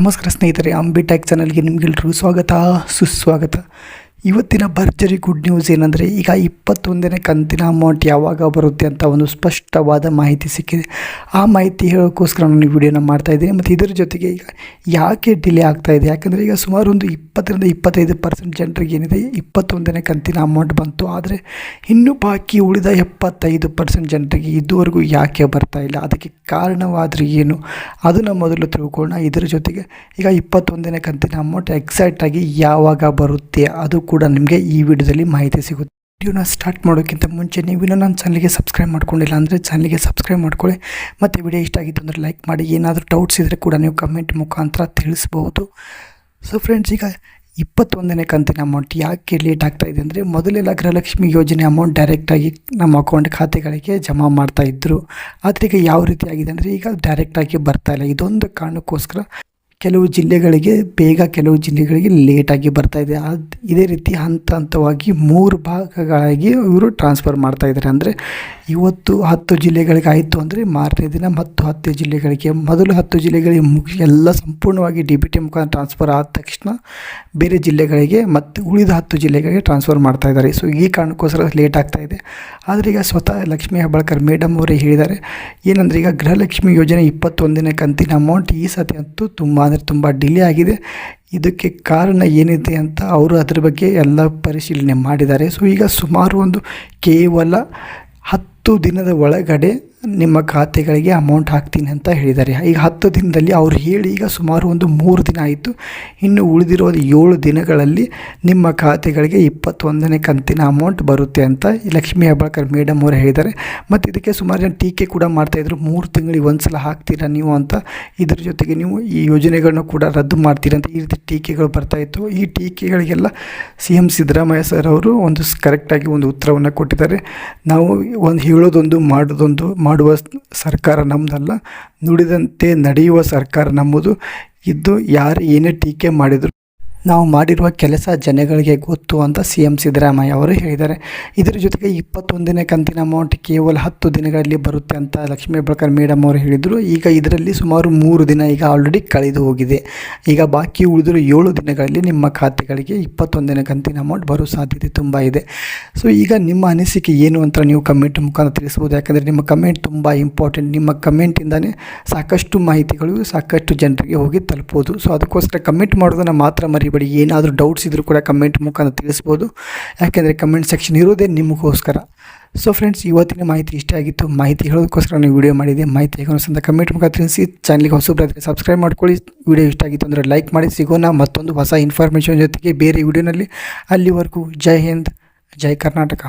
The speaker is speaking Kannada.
ನಮಸ್ಕಾರ ಸ್ನೇಹಿತರೆ ಅಂಬಿ ಟ್ಯಾಕ್ ಚಾನಲ್ಗೆ ನಿಮಗೆಲ್ರಿಗೂ ಸ್ವಾಗತ ಸುಸ್ವಾಗತ. ಇವತ್ತಿನ ಭರ್ಜರಿ ಗುಡ್ ನ್ಯೂಸ್ ಏನಂದರೆ, ಈಗ ಇಪ್ಪತ್ತೊಂದನೇ ಕಂತಿನ ಅಮೌಂಟ್ ಯಾವಾಗ ಬರುತ್ತೆ ಅಂತ ಒಂದು ಸ್ಪಷ್ಟವಾದ ಮಾಹಿತಿ ಸಿಕ್ಕಿದೆ. ಆ ಮಾಹಿತಿ ಹೇಳೋಕ್ಕೋಸ್ಕರ ನಾನು ಈ ವಿಡಿಯೋನ ಮಾಡ್ತಾ ಇದ್ದೀನಿ. ಮತ್ತು ಇದರ ಜೊತೆಗೆ ಈಗ ಯಾಕೆ ಡಿಲೇ ಆಗ್ತಾ ಇದೆ? ಯಾಕಂದರೆ ಈಗ ಸುಮಾರು ಒಂದು ಇಪ್ಪತ್ತರಿಂದ ಇಪ್ಪತ್ತೈದು ಪರ್ಸೆಂಟ್ ಜನರಿಗೆ ಏನಿದೆ, ಇಪ್ಪತ್ತೊಂದನೇ ಕಂತಿನ ಅಮೌಂಟ್ ಬಂತು. ಆದರೆ ಇನ್ನೂ ಬಾಕಿ ಉಳಿದ ಎಪ್ಪತ್ತೈದು ಪರ್ಸೆಂಟ್ ಜನರಿಗೆ ಇದುವರೆಗೂ ಯಾಕೆ ಬರ್ತಾ ಇಲ್ಲ? ಅದಕ್ಕೆ ಕಾರಣವಾದರೆ ಏನು? ಅದನ್ನು ಮೊದಲು ತಿಳ್ಕೊಳ್ಳೋಣ. ಇದರ ಜೊತೆಗೆ ಈಗ ಇಪ್ಪತ್ತೊಂದನೇ ಕಂತಿನ ಅಮೌಂಟ್ ಎಕ್ಸಾಕ್ಟಾಗಿ ಯಾವಾಗ ಬರುತ್ತೆ? ಅದು ಕೂಡ ನಿಮಗೆ ಈ ವಿಡಿಯೋದಲ್ಲಿ ಮಾಹಿತಿ ಸಿಗುತ್ತೆ. ವಿಡಿಯೋನ ಸ್ಟಾರ್ಟ್ ಮಾಡೋಕ್ಕಿಂತ ಮುಂಚೆ ನೀವು ಇನ್ನೂ ನನ್ನ ಚಾನಲ್ಗೆ ಸಬ್ಸ್ಕ್ರೈಬ್ ಮಾಡ್ಕೊಂಡಿಲ್ಲ ಅಂದರೆ ಚಾನಲ್ಗೆ ಸಬ್ಸ್ಕ್ರೈಬ್ ಮಾಡ್ಕೊಳ್ಳಿ. ಮತ್ತು ವಿಡಿಯೋ ಇಷ್ಟ ಆಗಿತ್ತು ಅಂದರೆ ಲೈಕ್ ಮಾಡಿ, ಏನಾದರೂ ಡೌಟ್ಸ್ ಇದ್ದರೆ ಕೂಡ ನೀವು ಕಮೆಂಟ್ ಮುಖಾಂತರ ತಿಳಿಸ್ಬೋದು. ಸೊ ಫ್ರೆಂಡ್ಸ್ ಈಗ ಇಪ್ಪತ್ತೊಂದನೇ ಕಂತಿನ ಅಮೌಂಟ್ ಯಾಕೆ ಲೇಟ್ ಆಗ್ತಾ ಇದೆ ಅಂದರೆ ಮೊದಲೆಲ್ಲ ಗೃಹಲಕ್ಷ್ಮಿ ಯೋಜನೆ ಅಮೌಂಟ್ ಡೈರೆಕ್ಟಾಗಿ ನಮ್ಮ ಅಕೌಂಟ್ ಖಾತೆಗಳಿಗೆ ಜಮಾ ಮಾಡ್ತಾ ಇದ್ದರು ಆದರೆ ಈಗ ಯಾವ ರೀತಿ ಆಗಿದೆ ಅಂದರೆ ಈಗ ಡೈರೆಕ್ಟಾಗಿ ಬರ್ತಾ ಇಲ್ಲ. ಇದೊಂದು ಕಾರಣಕ್ಕೋಸ್ಕರ ಕೆಲವು ಜಿಲ್ಲೆಗಳಿಗೆ, ಬೇಗ ಕೆಲವು ಜಿಲ್ಲೆಗಳಿಗೆ ಲೇಟಾಗಿ ಬರ್ತಾ ಇದೆ. ಅದು ಇದೇ ರೀತಿ ಹಂತ ಹಂತವಾಗಿ ಮೂರು ಭಾಗಗಳಾಗಿ ಇವರು ಟ್ರಾನ್ಸ್ಫರ್ ಮಾಡ್ತಾ ಇದ್ದಾರೆ ಅಂದರೆ ಇವತ್ತು ಹತ್ತು ಜಿಲ್ಲೆಗಳಿಗೆ ಆಯಿತು ಅಂದರೆ ಮಾರನೇ ದಿನ ಮತ್ತು ಹತ್ತು ಜಿಲ್ಲೆಗಳಿಗೆ, ಮೊದಲು ಹತ್ತು ಜಿಲ್ಲೆಗಳಿಗೆ ಮುಗಿ ಎಲ್ಲ ಸಂಪೂರ್ಣವಾಗಿ ಡಿ ಬಿ ಟಿ ಮುಖಾಂತರ ಟ್ರಾನ್ಸ್ಫರ್ ಆದ ತಕ್ಷಣ ಬೇರೆ ಜಿಲ್ಲೆಗಳಿಗೆ ಮತ್ತು ಉಳಿದ ಹತ್ತು ಜಿಲ್ಲೆಗಳಿಗೆ ಟ್ರಾನ್ಸ್ಫರ್ ಮಾಡ್ತಾ ಇದ್ದಾರೆ ಸೊ ಈ ಕಾರಣಕ್ಕೋಸ್ಕರ ಲೇಟ್ ಆಗ್ತಾ ಇದೆ. ಆದರೆ ಈಗ ಸ್ವತಃ ಲಕ್ಷ್ಮೀ ಹೆಬ್ಬಾಳ್ಕರ್ ಮೇಡಮ್ ಅವರೇ ಹೇಳಿದ್ದಾರೆ. ಏನಂದರೆ ಈಗ ಗೃಹಲಕ್ಷ್ಮಿ ಯೋಜನೆ ಇಪ್ಪತ್ತೊಂದನೇ ಕಂತಿನ ಅಮೌಂಟ್ ಈ ಸತಿ ಅಂತೂ ತುಂಬ, ಅಂದರೆ ತುಂಬ ಡಿಲೇ ಆಗಿದೆ. ಇದಕ್ಕೆ ಕಾರಣ ಏನಿದೆ ಅಂತ ಅವರು ಅದ್ರ ಬಗ್ಗೆ ಎಲ್ಲ ಪರಿಶೀಲನೆ ಮಾಡಿದ್ದಾರೆ. ಸೊ ಈಗ ಸುಮಾರು ಒಂದು ಕೇವಲ ಹತ್ತು ದಿನದ ಒಳಗಡೆ ನಿಮ್ಮ ಖಾತೆಗಳಿಗೆ ಅಮೌಂಟ್ ಹಾಕ್ತೀನಿ ಅಂತ ಹೇಳಿದ್ದಾರೆ. ಈಗ ಹತ್ತು ದಿನದಲ್ಲಿ ಅವ್ರು ಹೇಳಿ, ಈಗ ಸುಮಾರು ಒಂದು ಮೂರು ದಿನ ಆಯಿತು. ಇನ್ನು ಉಳಿದಿರೋ ಏಳು ದಿನಗಳಲ್ಲಿ ನಿಮ್ಮ ಖಾತೆಗಳಿಗೆ ಇಪ್ಪತ್ತೊಂದನೇ ಕಂತಿನ ಅಮೌಂಟ್ ಬರುತ್ತೆ ಅಂತ ಲಕ್ಷ್ಮೀ ಹೆಬ್ಬಾಳ್ಕರ್ ಮೇಡಮ್ ಅವರು ಹೇಳಿದ್ದಾರೆ. ಮತ್ತು ಇದಕ್ಕೆ ಸುಮಾರು ಜನ ಟೀಕೆ ಕೂಡ ಮಾಡ್ತಾಯಿದ್ರು ಮೂರು ತಿಂಗಳಿಗೆ ಒಂದು ಸಲ ಹಾಕ್ತೀರಾ ನೀವು ಅಂತ. ಇದ್ರ ಜೊತೆಗೆ ನೀವು ಈ ಯೋಜನೆಗಳನ್ನ ಕೂಡ ರದ್ದು ಮಾಡ್ತೀರಾ ಅಂತ ಈ ರೀತಿ ಟೀಕೆಗಳು ಬರ್ತಾಯಿತ್ತು ಈ ಟೀಕೆಗಳಿಗೆಲ್ಲ ಸಿ ಎಂ ಸಿದ್ದರಾಮಯ್ಯ ಸರ್ ಅವರು ಒಂದು ಕರೆಕ್ಟಾಗಿ ಒಂದು ಉತ್ತರವನ್ನು ಕೊಟ್ಟಿದ್ದಾರೆ. ನಾವು ಒಂದು ಹೇಳೋದೊಂದು ಮಾಡೋದೊಂದು ಮಾಡುವ ಸರ್ಕಾರ ನಮ್ಮದಲ್ಲ ನುಡಿದಂತೆ ನಡೆಯುವ ಸರ್ಕಾರ ನಮ್ಮದು. ಇದ್ದು ಯಾರು ಏನೇ ಟೀಕೆ ಮಾಡಿದರು ನಾವು ಮಾಡಿರುವ ಕೆಲಸ ಜನಗಳಿಗೆ ಗೊತ್ತು ಅಂತ ಸಿ ಎಂ ಸಿದ್ದರಾಮಯ್ಯ ಅವರು ಹೇಳಿದ್ದಾರೆ. ಇದರ ಜೊತೆಗೆ ಇಪ್ಪತ್ತೊಂದನೇ ಕಂತಿನ ಅಮೌಂಟ್ ಕೇವಲ ಹತ್ತು ದಿನಗಳಲ್ಲಿ ಬರುತ್ತೆ ಅಂತ ಲಕ್ಷ್ಮೀ ಬಳಕರ್ ಮೇಡಮ್ ಅವರು ಹೇಳಿದರು. ಈಗ ಇದರಲ್ಲಿ ಸುಮಾರು ಮೂರು ದಿನ ಈಗ ಆಲ್ರೆಡಿ ಕಳೆದು ಹೋಗಿದೆ. ಈಗ ಬಾಕಿ ಉಳಿದಿರೋ ಏಳು ದಿನಗಳಲ್ಲಿ ನಿಮ್ಮ ಖಾತೆಗಳಿಗೆ ಇಪ್ಪತ್ತೊಂದನೇ ಕಂತಿನ ಅಮೌಂಟ್ ಬರೋ ಸಾಧ್ಯತೆ ತುಂಬ ಇದೆ. ಸೊ ಈಗ ನಿಮ್ಮ ಅನಿಸಿಕೆ ಏನು ಅಂತ ನೀವು ಕಮೆಂಟ್ ಮುಖಾಂತರ ತಿಳಿಸ್ಬೋದು ಯಾಕಂದರೆ ನಿಮ್ಮ ಕಮೆಂಟ್ ತುಂಬ ಇಂಪಾರ್ಟೆಂಟ್ ನಿಮ್ಮ ಕಮೆಂಟಿಂದನೇ ಸಾಕಷ್ಟು ಮಾಹಿತಿಗಳು ಸಾಕಷ್ಟು ಜನರಿಗೆ ಹೋಗಿ ತಲುಪೋದು. ಸೊ ಅದಕ್ಕೋಸ್ಕರ ಕಮೆಂಟ್ ಮಾಡೋದನ್ನು ಮಾತ್ರ ಮರಿಬೇಡಿ ಏನಾದರೂ ಡೌಟ್ಸ್ ಇದ್ದರೂ ಕೂಡ ಕಮೆಂಟ್ ಮುಖಾಂತರ ತಿಳಿಸ್ಬೋದು. ಯಾಕೆಂದರೆ ಕಮೆಂಟ್ ಸೆಕ್ಷನ್ ಇರೋದೇ ನಿಮಗೋಸ್ಕರ. ಸೊ ಫ್ರೆಂಡ್ಸ್ ಇವತ್ತಿನ ಮಾಹಿತಿ ಇಷ್ಟ ಆಗಿತ್ತು. ಮಾಹಿತಿ ಹೇಳೋದಕ್ಕೋಸ್ಕರ ನಾನು ವಿಡಿಯೋ ಮಾಡಿದೆ ಮಾಹಿತಿ ಹೇಗೋ ಅನಿಸ್ತಂತ ಕಮೆಂಟ್ ಮುಖಾಂತರ ತಿಳಿಸಿ. ಚಾನಲ್ಗೆ ಹೊಸಬ್ರಾದರೆ ಸಬ್ಸ್ಕ್ರೈಬ್ ಮಾಡ್ಕೊಳ್ಳಿ. ವಿಡಿಯೋ ಇಷ್ಟ ಆಗಿತ್ತು ಅಂದರೆ ಲೈಕ್ ಮಾಡಿ. ಸಿಗೋಣ. ಮತ್ತೊಂದು ಹೊಸ ಇನ್ಫಾರ್ಮೇಷನ್ ಜೊತೆಗೆ ಬೇರೆ ವಿಡಿಯೋನಲ್ಲಿ ಅಲ್ಲಿವರೆಗೂ ಜೈ ಹಿಂದ್, ಜೈ ಕರ್ನಾಟಕ.